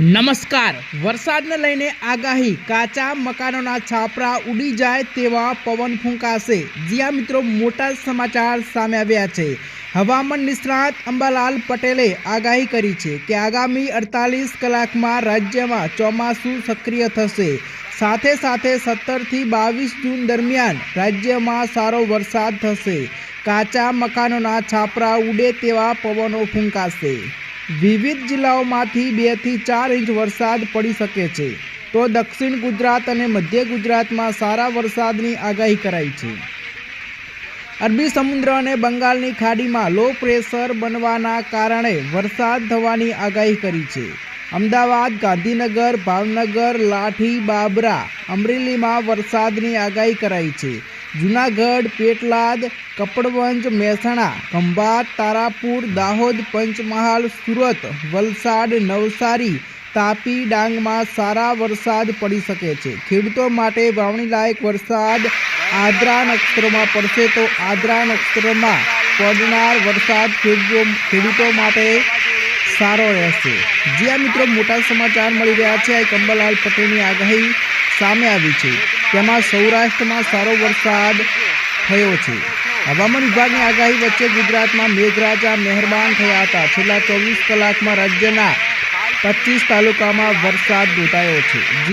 નમસ્કાર. વરસાદને લઈને આગાહી. કાચા મકાનોના છાપરા ઉડી જાય તેવા પવન ફૂંકાશે. જ્યાં મિત્રો, મોટા સમાચાર સામે આવ્યા છે. હવામાન નિષ્ણાત અંબાલાલ પટેલે આગાહી કરી છે કે આગામી અડતાલીસ કલાકમાં રાજ્યમાં ચોમાસું સક્રિય થશે. સાથે સાથે સત્તરથી બાવીસ જૂન દરમિયાન રાજ્યમાં સારો વરસાદ થશે. કાચા મકાનોના છાપરા ઉડે તેવા પવનો ફૂંકાશે. વિવિધ જિલ્લાઓમાંથી બેથી ચાર ઇંચ વરસાદ પડી શકે છે. તો દક્ષિણ ગુજરાત અને મધ્ય ગુજરાતમાં સારા વરસાદની આગાહી કરાઈ છે. અરબી સમુદ્ર અને બંગાળની ખાડીમાં લો પ્રેશર બનવાના કારણે વરસાદ થવાની આગાહી કરી છે. અમદાવાદ, ગાંધીનગર, ભાવનગર, લાઠી, બાબરા, અમરેલીમાં વરસાદની આગાહી કરાઈ છે. જુનાગઢ, પેટલાદ, કપડવંજ, મહેસાણા, ખંભાત, તારાપુર, દાહોદ, પંચમહાલ, સુરત, વલસાડ, નવસારી, તાપી, ડાંગમાં સારા વરસાદ પડી શકે છે. ખેડૂતો માટે વાવણીલાયક વરસાદ આદ્રા નક્ષત્રમાં પડશે તો આદ્રા નક્ષત્રમાં પડનાર વરસાદ ખેડૂતો માટે સારો રહેશે. જ્યાં મિત્રો મોટા સમાચાર મળી રહ્યા છે કંબલાલ પટેલની આગાહી સામે આવી છે. તેમાં સૌરાષ્ટ્રમાં સારો વરસાદ થયો છે. હવામાન વિભાગની આગાહી વચ્ચે ગુજરાતમાં મેઘરાજા મહેરબાન થયા હતા. છેલ્લા ચોવીસ કલાકમાં રાજ્યના પચીસ તાલુકામાં વરસાદ નોંધાયો છે.